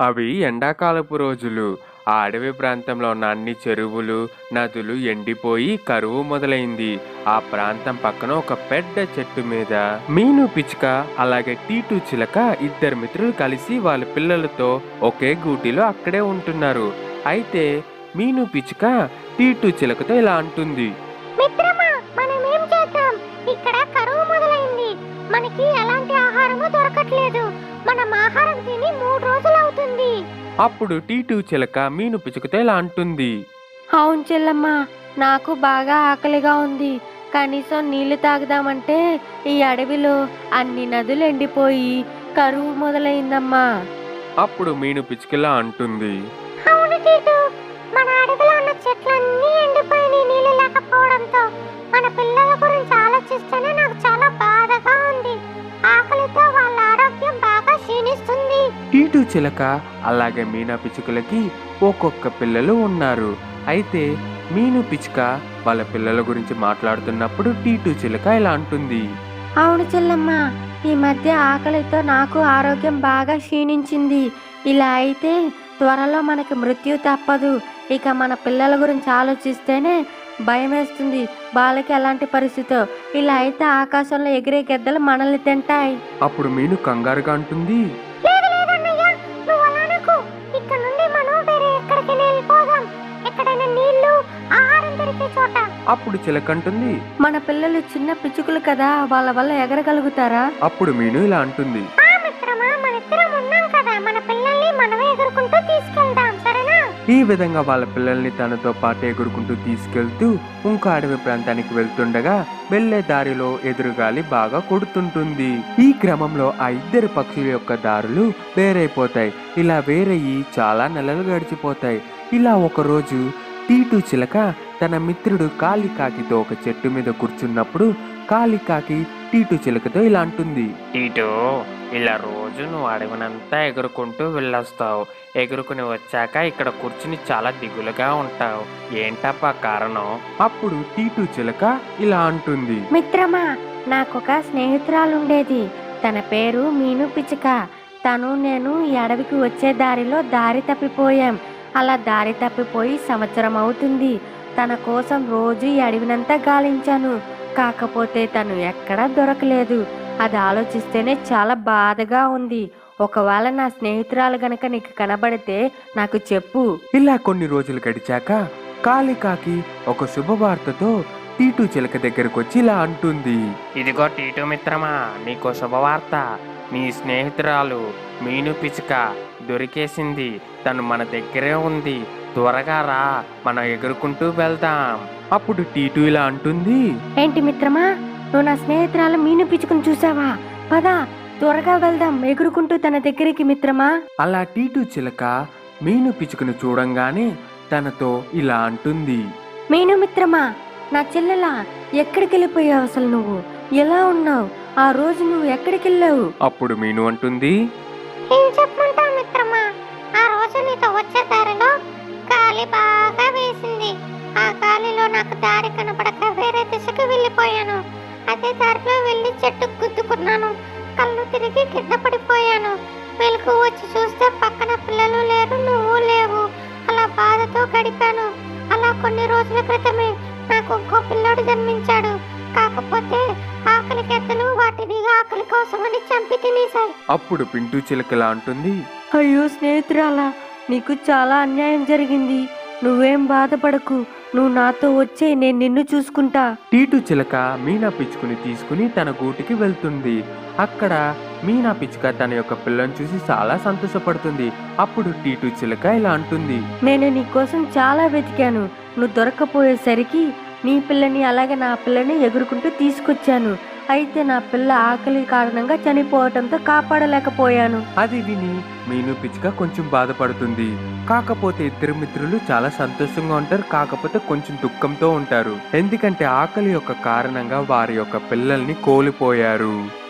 అవి ఎండాకాలపు రోజులు. ఆ అడవి ప్రాంతంలో ఉన్న అన్ని చెరువులు నదులు ఎండిపోయి కరువు మొదలైంది. ఆ ప్రాంతం పక్కన ఒక పెద్ద చెట్టు మీద మీను పిచ్చుక అలాగే టీటు చిలక ఇద్దరు మిత్రులు కలిసి వాళ్ళ పిల్లలతో ఒకే గూటిలో అక్కడే ఉంటున్నారు. అయితే మీను పిచ్చుక టీటు చిలకతో ఇలా అంటుంది. మనకి ఎలాంటి ఆహారము దొరకట్లేదు. మనం ఆహారం తిని మూడు రోజులు అవుతుంది అప్పుడు టీటు చిలక మీను పిచ్చుకతో ఇలా అంటుంది. అవును చెల్లమ్మ నాకు బాగా ఆకలిగా ఉంది. కనీసం నీళ్ళు తాగుదామంటే ఈ అడవిలో అన్ని నదులు ఎండిపోయి కరువు మొదలైందమ్మా. అప్పుడు మీను పిచ్చుకలా అంటుంది. అవును టీటు మన అడవిలో ఉన్న చెట్లన్నీ ఎండిపోయినాయి నీళ్ళు లేకపోవడంతో మన పిల్లల చిలక అలాగే మీనా పిచ్చుకలకి ఒక్కొక్క పిల్లలు ఉన్నారు. అయితే మీను పిచ్చుక వాళ్ళ పిల్లల గురించి మాట్లాడుతున్నప్పుడు టీటు చిలక ఇలా అంటుంది. అవును చెల్లమ్మ ఈ మధ్య ఆకలితో నాకు ఆరోగ్యం బాగా క్షీణించింది. ఇలా అయితే త్వరలో మనకి మృత్యు తప్పదు. ఇక మన పిల్లల గురించి ఆలోచిస్తేనే భయం వేస్తుంది. వాళ్ళకి ఎలాంటి పరిస్థితో? ఇలా అయితే ఆకాశంలో ఎగిరే గెద్దలు మనల్ని తింటాయి. అప్పుడు మీను కంగారుగా అంటుంది. అప్పుడు చిలక అంటుంది మన పిల్లలు చిన్న పిచ్చుకలు కదా వాళ్ళ వల్ల ఎగరగలుగుతారా? అప్పుడు మీను ఇలా అంటుంది. ఆ మిత్రమా మన ఇద్దరం ఉన్నాం కదా మన పిల్లల్ని మనమే ఎగురుకుంటూ తీసుకెళ్దాం సరేనా? ఈ విధంగా వాళ్ళ పిల్లల్ని తనతో పాటు ఎగురుకుంటూ తీసుకెళ్తూ ఇంకో అడవి ప్రాంతానికి వెళ్తుండగా వెళ్ళే దారిలో ఎదురుగాలి బాగా కొడుతుంటుంది. ఈ క్రమంలో ఆ ఇద్దరు పక్షుల యొక్క దారులు వేరైపోతాయి. ఇలా వేరయ్యి చాలా నెలలు గడిచిపోతాయి. ఇలా ఒకరోజు టీటు చిలక తన మిత్రుడు కాలికాకితో ఒక చెట్టు మీద కూర్చున్నప్పుడు కాలికాకి టీటు చిలకతో ఇలా అంటుంది. ఇటు ఇలా రోజు నువ్వు అడవినంతా ఎగురుకుంటూ వెళ్ళొస్తావు. ఎగురుకుని వచ్చాక ఇక్కడ కూర్చుని చాలా దిగులుగా ఉంటావు. ఏంటప్పా కారణం? అప్పుడు టీటు చిలక ఇలా అంటుంది. మిత్రమా నాకొక స్నేహితురాలుండేది. తన పేరు మీను పిచ్చుక. తను నేను ఈ అడవికి వచ్చే దారిలో దారి తప్పిపోయాం. అలా దారి తప్పిపోయి సంవత్సరం అవుతుంది తన కోసం రోజు ఈ అడవినంతా గాలించాను. కాకపోతే తను ఎక్కడా దొరకలేదు. అది ఆలోచిస్తేనే చాలా బాధగా ఉంది. ఒకవేళ నా స్నేహితురాలు గనక నీకు కనబడితే నాకు చెప్పు. ఇలా కొన్ని రోజులు గడిచాక కాలికాకి ఒక శుభవార్తతో టీటు చిలక దగ్గరకు వచ్చి ఇలా అంటుంది. ఇదిగో టీటు మిత్రమా నీకో శుభవార్త. నీ స్నేహితురాలు మీను పిచ్చుక దొరికేసింది. తను మన దగ్గరే ఉంది. త్వరగా రా మనం ఎగురుకుంటూ వెళ్దాం. అప్పుడు టీటు ఇలా అంటుంది. ఏంటి మిత్రమా? నువ్వు నా స్నేహితురాలు మీను పిచ్చుకుని చూసావా? పదా త్వరగా వెళ్దాం ఎగురుకుంటూ తన దగ్గరికి మిత్రమా. అలా టీటు చిలక మీను పిచ్చుకను చూడంగానే తనతో ఇలా అంటుంది. మీను మిత్రమా నా చెల్లెలా ఎక్కడికి వెళ్ళిపోయావు అసలు నువ్వు? ఎలా ఉన్నావు? ఆ రోజు నువ్వు ఎక్కడికి వెళ్ళావు అప్పుడు మీను అంటుంది. ఏం చెట్టుకు గుద్దుకున్నాను. కళ్ళు తిరిగి కింద పడిపోయాను. వెలుగు వచ్చి చూస్తే పక్కన పిల్లలు లేరు నువ్వు లేవు. అలా బాధతో గడిపాను. అలా కొన్ని రోజుల క్రితమే నాకు ఇంకో పిల్లోడు జన్మించాడు. కాకపోతే ఆకలి గెద్దలు వాటిని ఆకలి కోసమని చంపి తినేశాయి. అప్పుడు పింటూ చిలక ఇలా అంటుంది అయ్యో స్నేహితురాలా నీకు చాలా అన్యాయం జరిగింది. నువ్వేం బాధపడకు. నువ్వు నాతో వచ్చే నేను నిన్ను చూసుకుంటా. టీటు చిలక మీనా పిచ్చుకుని తీసుకుని తన గూటికి వెళ్తుంది. అక్కడ మీనా పిచ్చుక తన యొక్క పిల్లని చూసి చాలా సంతోషపడుతుంది. అప్పుడు టీటు చిలక ఇలా అంటుంది. నేను నీకోసం చాలా వెతికాను. నువ్వు దొరకపోయేసరికి నీ పిల్లని అలాగే నా పిల్లని ఎగురుకుంటూ తీసుకొచ్చాను. అయితే నా పిల్ల ఆకలి కారణంగా చనిపోవటంతో కాపాడలేకపోయాను. అది విని మీను పిచ్చుక కొంచెం బాధపడుతుంది. కాకపోతే ఇద్దరు మిత్రులు చాలా సంతోషంగా ఉంటారు కాకపోతే కొంచెం దుఃఖంతో ఉంటారు. ఎందుకంటే ఆకలి యొక్క కారణంగా వారి యొక్క పిల్లల్ని కోల్పోయారు.